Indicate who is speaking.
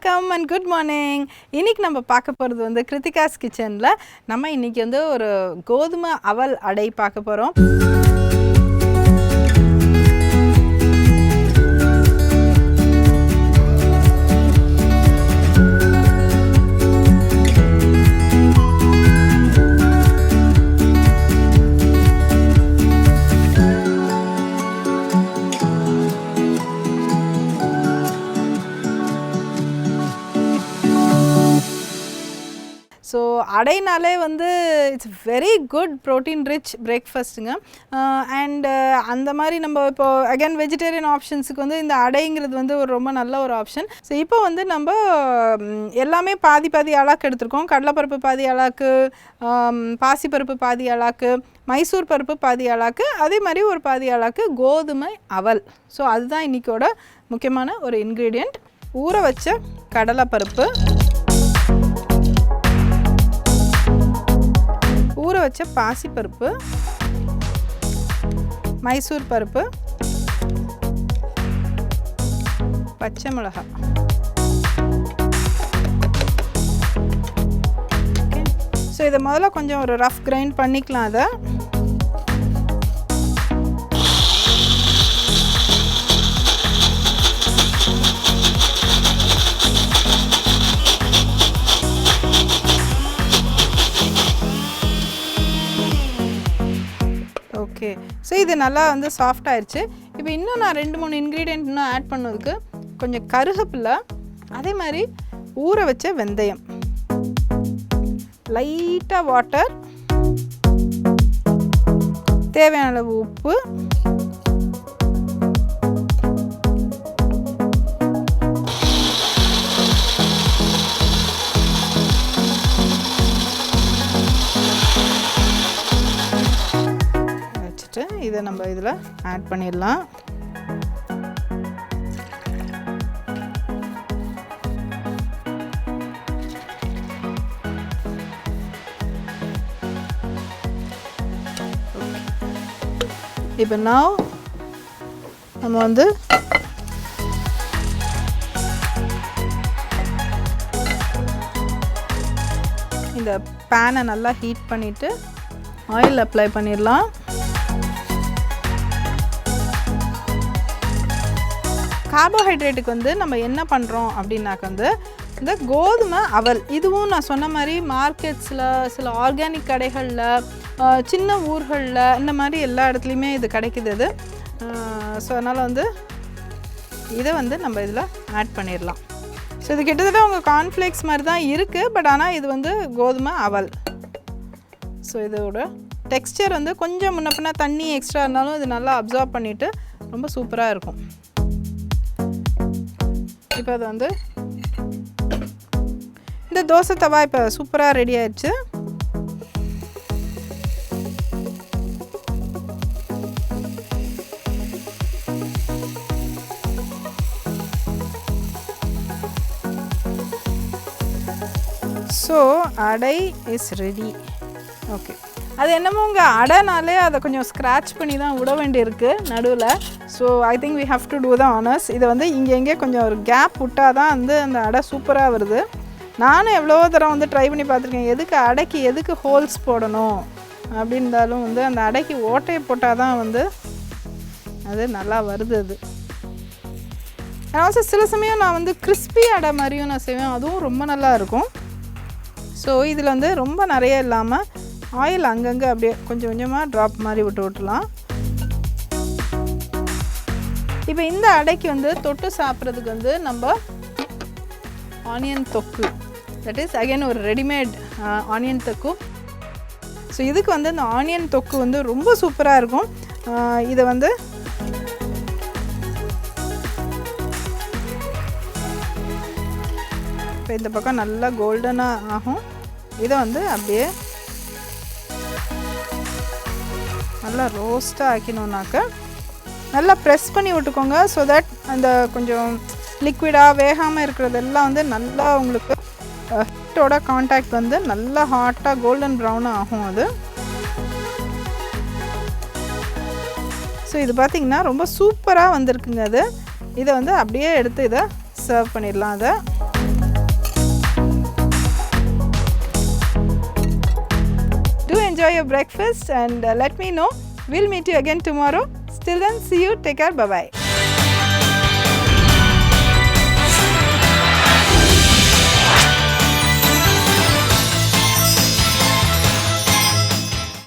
Speaker 1: Welcome and good morning இன்னைக்கு நம்ம பார்க்க போகிறது வந்து கிருத்திகாஸ் கிச்சனில் நம்ம இன்னைக்கு வந்து ஒரு கோதுமை அவல் அடை பார்க்க போகிறோம் அடைனாலே வந்து it's very good protein rich பிரேக்ஃபாஸ்ட்டுங்க and அந்த மாதிரி நம்ம இப்போ அகைன் வெஜிடேரியன் ஆப்ஷன்ஸுக்கு வந்து இந்த அடைங்கிறது வந்து ஒரு ரொம்ப நல்ல ஒரு ஆப்ஷன் ஸோ இப்போ வந்து நம்ம எல்லாமே பாதி பாதி அளாக்கு எடுத்திருக்கோம். கடலைப்பருப்பு பாதி அளாக்கு பாசிப்பருப்பு பாதி அளாக்கு மைசூர் பருப்பு பாதி அளாக்கு அதே மாதிரி ஒரு பாதி அளாக்கு கோதுமை அவல். ஸோ அதுதான் இன்றைக்கோட முக்கியமான ஒரு இன்க்ரீடியண்ட் ஊற வச்ச கடலைப்பருப்பு. ஊற வச்ச பாசிப்பருப்பு மைசூர் பருப்பு பச்சை மிளகாய் ஸோ இதை முதல்ல கொஞ்சம் ஒரு ரஃப் கிரைண்ட் பண்ணிக்கலாம் அதை. ஓகே. ஸோ இது நல்லா வந்து சாஃப்ட் ஆயிடுச்சு இப்போ இன்னும் நான் ரெண்டு மூணு இன்க்ரீடியன்ட் இன்னும் ஆட் பண்ணதுக்கு கொஞ்சம் கருகப்பில்லை அதே மாதிரி ஊற வச்ச வெந்தயம். லைட்டாக வாட்டர் தேவையான அளவு உப்பு. வச்சுட்டு இதை நம்ம இதில் ஆட் பண்ணிடலாம். இப்போ நான் நம்ம வந்து இந்த பேனை நல்லா ஹீட் பண்ணிவிட்டு ஆயில் அப்ளை பண்ணிடலாம். கார்போஹைட்ரேட்டுக்கு வந்து நம்ம என்ன பண்ணுறோம் அப்படின்னாக்க வந்து இந்த கோதுமை அவல். இதுவும் நான் சொன்ன மாதிரி மார்க்கெட்ஸில் சில ஆர்கானிக் கடைகளில் சின்ன ஊர்களில் இந்த மாதிரி எல்லா இடத்துலையுமே இது கிடைக்குது இது. ஸோ அதனால் வந்து இதை வந்து நம்ம இதில் ஆட் பண்ணிடலாம் ஸோ இது கிட்டத்தட்ட உங்கள் கார்ன்ஃப்ளேக்ஸ் மாதிரி தான் இருக்குது பட் ஆனால் இது வந்து கோதுமை அவல். ஸோ இதோட டெக்ஸ்டர் வந்து கொஞ்சம் முன்ன பின்ன தண்ணி எக்ஸ்ட்ரா இருந்தாலும் இது நல்லா அப்சார்ப் பண்ணிவிட்டு ரொம்ப சூப்பராக இருக்கும். இப்போ அது வந்து இந்த தோசை தவா இப்போ சூப்பராக ரெடி ஆயிடுச்சு. ஸோ அடை இஸ் ரெடி ஓகே அது என்னமோ உங்கள் அடைனாலே அதை கொஞ்சம் ஸ்க்ராட்ச் பண்ணி தான் விட வேண்டியிருக்கு நடுவில். So I think we have to do the honours இதை வந்து இங்கே எங்கே கொஞ்சம் ஒரு கேப் விட்டால் தான் வந்து அந்த அடை சூப்பராக வருது. நானும் எவ்வளோ தரம் வந்து ட்ரை பண்ணி பார்த்துருக்கேன். எதுக்கு அடைக்கு எதுக்கு ஹோல்ஸ் போடணும்? அப்படின்றாலும் வந்து அந்த அடைக்கு ஓட்டையை போட்டால் தான் வந்து அது நல்லா வருது அது. ஆல்சோ சில சமயம் நான் வந்து கிறிஸ்பி அடை மாதிரியும் நான் செய்வேன். அதுவும் ரொம்ப நல்லா இருக்கும். ஸோ இதில் வந்து ரொம்ப நிறைய இல்லாமல் ஆயில் அங்கங்கே அப்படியே கொஞ்சம் கொஞ்சமாக ட்ராப் மாதிரி விட்டு விட்டுலாம். இப்போ இந்த அடைக்கு வந்து தொட்டு சாப்பிட்றதுக்கு வந்து நம்ம ஆனியன் தொக்கு. தட் இஸ் அகைன் ஒரு ரெடிமேட் ஆனியன் தொக்கு. ஸோ இதுக்கு வந்து இந்த ஆனியன் தொக்கு வந்து ரொம்ப சூப்பராக இருக்கும். இதை வந்து இப்போ இந்த பக்கம் நல்லா கோல்டனாக ஆகும். இதை வந்து அப்படியே நல்லா ரோஸ்ட்டாக ஆக்கினோன்னாக்க நல்லா ப்ரெஸ் பண்ணி விட்டுக்கோங்க ஸோ தட் அந்த கொஞ்சம் லிக்விடாக வேகாமல் இருக்கிறதெல்லாம் வந்து நல்லா உங்களுக்கு ஹீட்டோட காண்டாக்ட் வந்து நல்லா ஹாட்டாக கோல்டன் ப்ரௌனாக ஆகும் அது. ஸோ இது பார்த்திங்கன்னா ரொம்ப சூப்பராக வந்திருக்குங்க அது. இதை வந்து அப்படியே எடுத்து இதை சர்வ் பண்ணிடலாம் அதை. Enjoy your breakfast and uh, let me know. We'll meet you again tomorrow. Still then, see you. Take care. Bye bye.